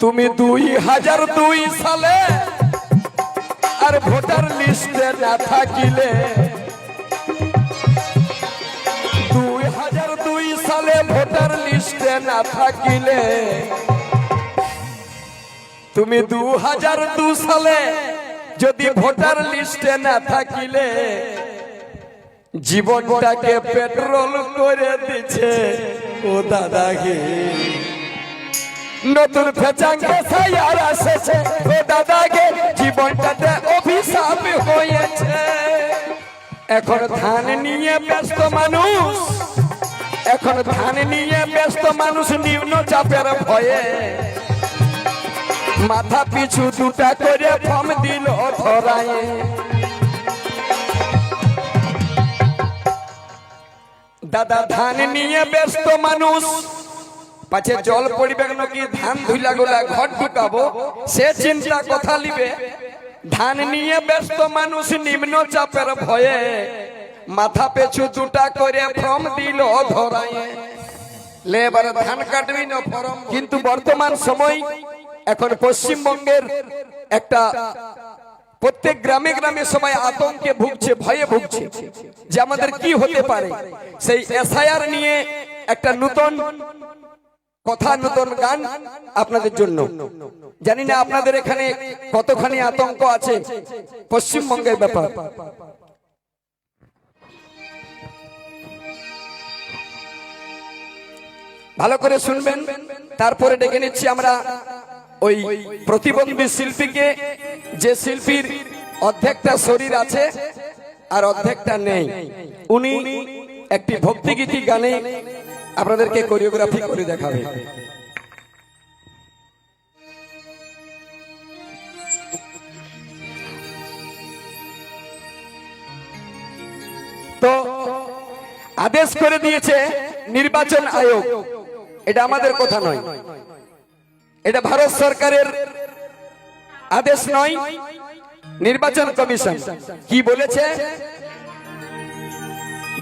তুমি দুই হাজার দুই সালে আর ভোটার লিস্টে না থাকিলে। দুই হাজার দুই সালে ভোটার লিস্টে না থাকিলে। তুমি দু হাজার দু সালে যদি ভোটার লিস্টে না থাকিলে, জীবনটাকে পেট্রোল করে দিচ্ছে ও দাদাকে। নতুন ফেচাঙ্গে এসেছে ও দাদাকে জীবনটাতে অভিশাপ হয়েছে। এখন ধান নিয়ে ব্যস্ত মানুষ। এখন ধান নিয়ে ব্যস্ত মানুষ নিম্ন চাপের ভয়ে। মাথা পিছু দুটা করে ফর্ম দিল ধরায়। দাদা ধান নিয়ে ব্যস্ত মানুষ। পাছে জল পড়বে নাকি ধান ধুইলা গোলা ঘর ঢুকাবো, সে চিন্তা কথা লিবে। ধান নিয়ে ব্যস্ত মানুষ নিম্ন চাপের ভয়ে মাথা পেছু দুটা করে ফর্ম দিল ধরায়। লে ধান কাটবি না ফর্ম। কিন্তু বর্তমান সময় এখন পশ্চিমবঙ্গের একটা প্রত্যেক গ্রামে গ্রামে সবাই আতঙ্কে ভুগছে, ভয়ে ভুগছে। যে আমাদের কি হতে পারে? সেই এসআইআর নিয়ে একটা নতুন কথা নতুন গান আপনাদের জন্য। জানি না আপনাদের এখানে কতখানি আতঙ্ক আছে। পশ্চিমবঙ্গের ব্যাপার। ভালো করে শুনবেন। তারপরে ডেকে নিচ্ছি আমরা ওই প্রতিবন্ধী শিল্পীকে। যে শিল্পীর অর্ধেকটা শরীর আছে আর অর্ধেকটা নেই। উনি একটি ভক্তিগীতি গানে আপনাদেরকে কোরিওগ্রাফি করে দেখাবে। তো আদেশ করে দিয়েছে নির্বাচন আয়োগ। এটা আমাদের কথা নয়। এটা ভারত সরকারের আদেশ নয়, নির্বাচন কমিশন। কি বলেছে?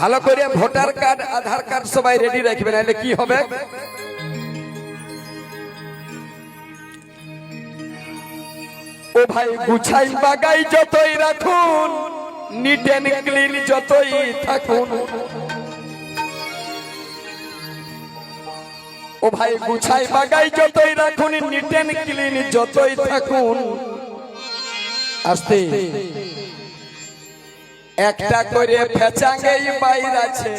ভালো করে ভোটার কার্ড, আধার কার্ড সবাই রেডি রাখবে, নাহলে কি হবে? ও ভাই, গুছাই বাগাই যতই রাখুন নিট এন্ড ক্লিন যতই থাকুন। ও ভাই, গুছাই বাগাই যতই রাখুন নিট এন্ড ক্লিন যতই থাকুন। আস্তে। একটা করে ফেচাঙ্গেই বাইর আছে।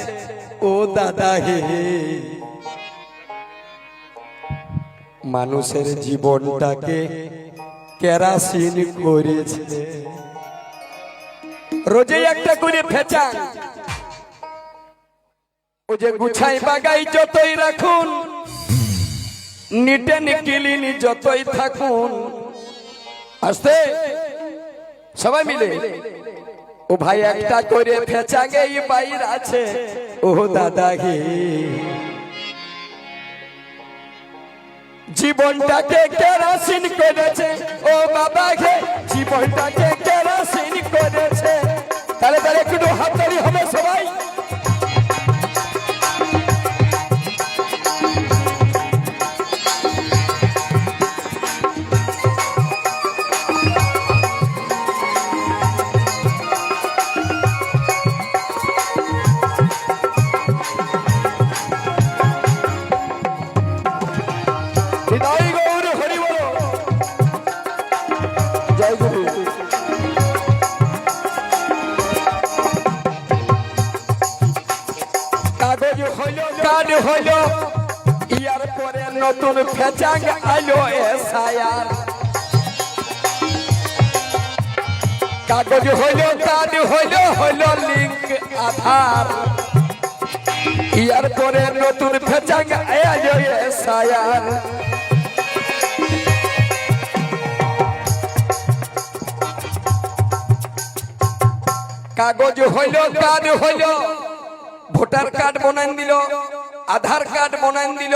ও দাদা হে। মানুষের জীবনটাকে কেরাসিন করেছে। রোজে একটা করে ফেচাং। ও যে গুছাই বাগাই যতই রাখুন, নিটেন ক্লিন যতই থাকুন। আস্তে? সবাই মিলে? ও ভাই, একটা করে ফেঁচা গেই বাইর আছে। ও দাদা হে। জীবনটাকে কেরাসিন করেছে। ও বাবা হে, জীবনটাকে কেরাসিন করেছে। তাহলে তাহলে একটু হাততালি হবে সবাই। হইল ইয়ার পরে নতুন ফেচাং আইলো এসআইআর। কাগজ হইল কার্ড হইল হইল লিঙ্ক আধার। ইয়ার পরে নতুন ফেচাং আইলো এসআইআর। কাগজ হইল হইল ভোটার কার্ড বনান দিল। আধার কার্ড বনান দিল,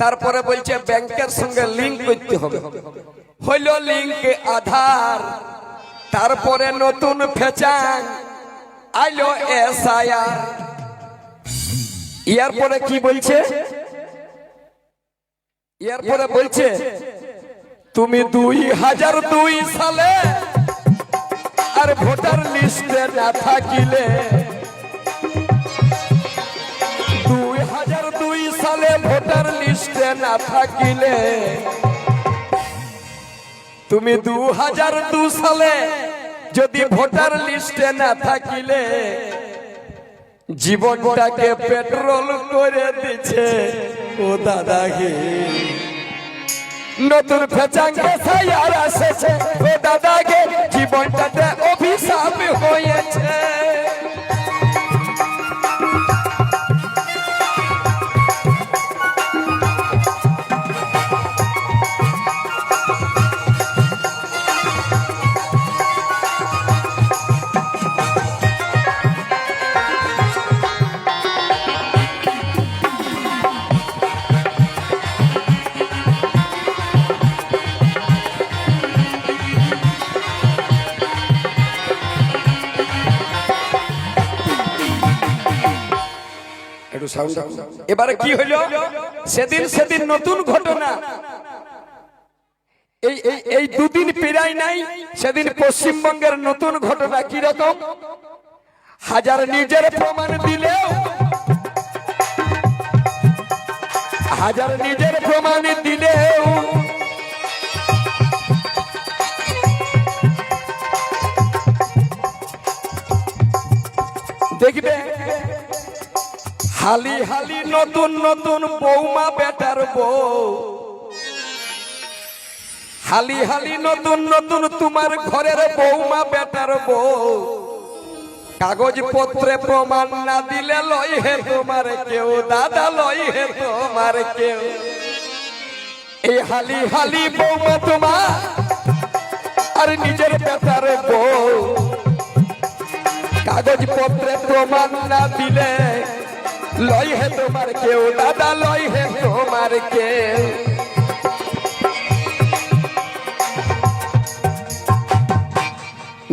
তারপরে বলছে ব্যাংকের সঙ্গে লিঙ্ক করতে হবে। হইল লিঙ্ক আধার, তারপরে নতুন ফেচাং, আইলো এসআইআর। ইয়ার পরে কি বলছে? ইয়ার পরে বলছে, তুমি দুই হাজার দুই সালে আর ভোটার লিস্টে না থাকিলে সালে ভোটার লিস্টে না থাকিলে? তুমি দু হাজার দু সালে যদি ভোটার লিস্টে না থাকিলে, জীবনটাকে পেট্রোল করে দিচ্ছে ও দাদা গে নতুন ফেচাঙ্গে সায়ার এসেছে ও দাদা গে জীবনটাতে অভিশাপ হয়েছে। সাউন্ড। এবারে কি হইল সেদিন সেদিন নতুন ঘটনা। এই এই এই দুদিন পেরাই নাই, সেদিন পশ্চিমবঙ্গের নতুন ঘটনা কি রকম হাজার নিজের প্রমাণ দিলেও, হাজার নিজের প্রমাণ দিলেও, দেখবে হালি হালি নতুন নতুন বৌমা বেটার বউ। হালি হালি নতুন নতুন তোমার ঘরের বৌমা বেটার বউ। কাগজ পত্রে প্রমাণ না দিলে লই হে তোমার কেউ, দাদা লই হে তোমার কেউ। এই হালি হালি বৌমা তোমার আর নিজের বেটার বউ। কাগজ পত্রে প্রমাণ না দিলে লয় হে তোমার কেউ, দাদা লয় হে তোমার কেউ।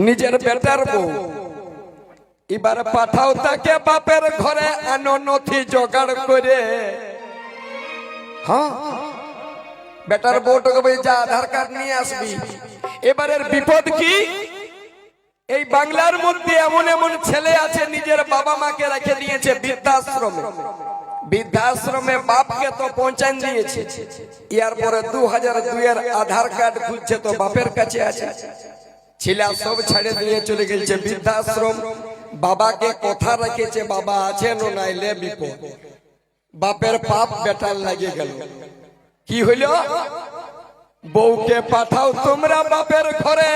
নিজের বেটার বউ, এবার পাঠাও তাকে বাপের ঘরে, আনো নথি জোগাড় করে। হ্যাঁ বেটার বউটাকে যা, আধার কার্ড নিয়ে আসবি। এবারের বিপদ কি? এই বাংলার মধ্যে এমন এমন ছেলে আছে, নিজের বাবা মাকে রেখে দিয়েছে বৃদ্ধাশ্রমে। বৃদ্ধাশ্রমে বাপকে তো পৌঁছান দিয়েছে। ইয়ার পরে দু হাজার দুইয়ের আধার কার্ড খুঁজছে তো বাপের কাছে আছে। ছেলে সব ছেড়ে দিয়ে চলে গেছে বৃদ্ধাশ্রম। বাবাকে কথা রেখেছে, বাবা আছেন ও নাইলে বিপদ। বাপের পাপ বেটার লাগে গেল। কি হইল? বউকে পাঠাও তোমরা বাপের ঘরে।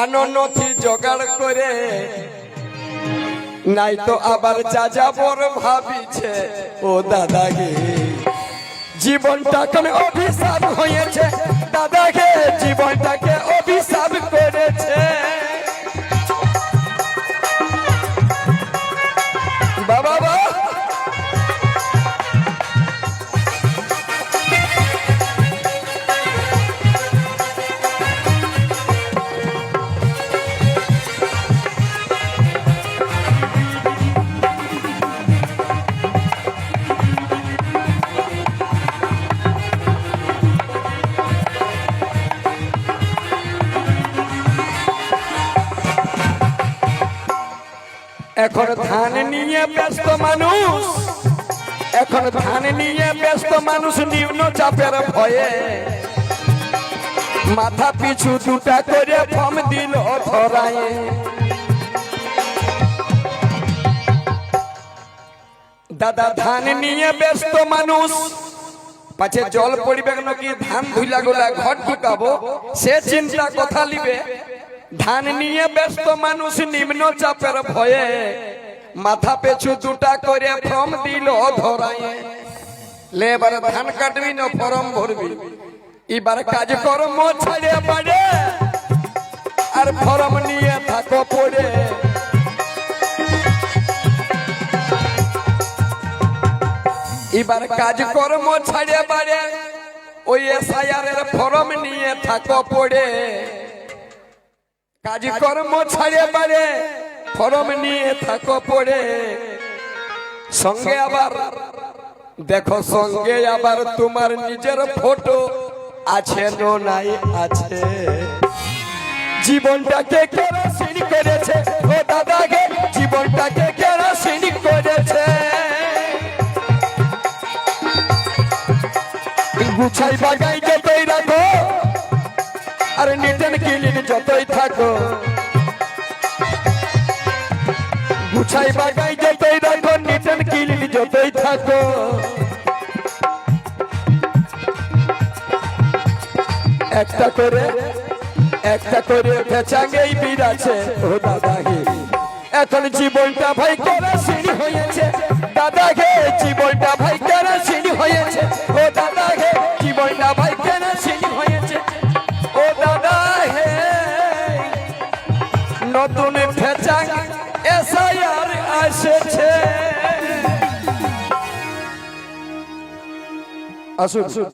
আনো নথি জোগাড় করে। নাই তো আবার যাযাবর ভাবিছে, ও দাদাগে জীবনটা কেন অভিশাপ হয়েছে? দাদাকে, জীবনটাকে নিয়ে ব্যস্ত মানুষ। এখন ধান নিয়ে ব্যস্ত মানুষ নিম্ন চাপের ভয়ে। মাথা পিছু দুটা করে ফম দিল ধরায়। দাদা, ধান নিয়ে ব্যস্ত মানুষ। পাছে জল পড়িবে নাকি ধান ধুইলা গোলা ঘর ঢুকাবো? সে চিন্তা কথা লিবে। ধান নিয়ে ব্যস্ত মানুষ নিম্ন চাপের ভয়ে। মাথা পেছু দুটা করে ফর্ম দিল ধরায়। লে ধান কাটবি না, ফর্ম ভরবি। এবার কাজ কর্ম ছাড়ে পারে আর ফর্ম নিয়ে থাকো পড়ে। এবার কাজ কর্ম ছাড়ে বাড়ে ওই এসআইআর এর ফর্ম নিয়ে থাকো পড়ে। কাজ কর্ম ছাড়ে বাড়ে ফর্ম নিয়ে থাকো পড়ে। সঙ্গে আবার, দেখো সঙ্গে আবার তোমার নিজের ফটো আছে নো নাই আছে। জীবনটাকে কেরাসিন করেছে, ও দাদাকে জীবনটাকে কেরাসিন করেছে। গুছাই বাগাই যতই রাখো আর নিটেন কিলিন যতই থাকো। গুছাই বাগাই যতই রাখো নিটেন কিলিন যতই থাকো। একটা করে একটা করে ফেচাঙ্গেই বীর আছে। ও দাদা এখন জীবনটা ভাই কেরাসিন হয়েছে? দাদা আসুন